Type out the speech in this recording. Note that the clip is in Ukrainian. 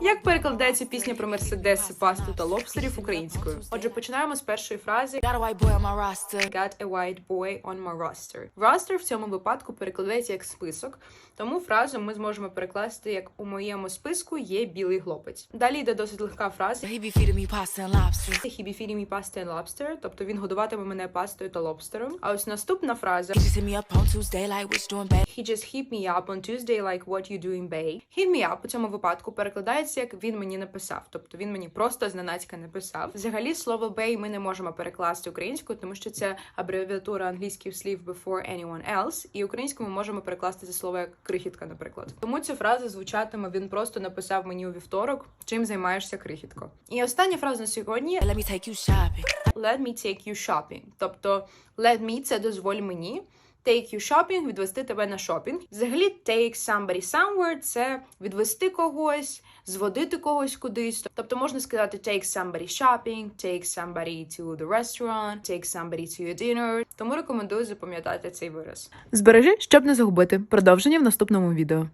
Як перекладається пісня про мерседеси, пасту та лобстерів українською? Отже, починаємо з першої фрази Got a white boy on my roster. Got a white boy on my roster. Roster в цьому випадку перекладається як список, тому фразу ми зможемо перекласти як у моєму списку є білий хлопець. Далі йде досить легка фраза. He be feeding me pasta and lobster. He be feeding me pasta and lobster, тобто він годуватиме мене пастою та лобстером. А ось наступна фраза He just hit me up on Tuesday like what you doing, babe. He just hit me up on Tuesday like what you doing, babe. Hit me up у цьому випадку перекладається як він мені написав, тобто він мені просто зненацька написав. Взагалі слово bay ми не можемо перекласти українською, тому що це абревіатура англійських слів before anyone else, і українською ми можемо перекласти це слово як крихітка, наприклад. Тому ця фраза звучатиме він просто написав мені у вівторок, чим займаєшся крихітко. І остання фраза на сьогодні Let me take you shopping. let me take you shopping. Тобто let me – це дозволь мені. Take you shopping – відвести тебе на шопінг. Взагалі, take somebody somewhere – це відвести когось, зводити когось кудись. Тобто можна сказати take somebody shopping, take somebody to the restaurant, take somebody to your dinner. Тому рекомендую запам'ятати цей вираз. Збережи, щоб не загубити. Продовження в наступному відео.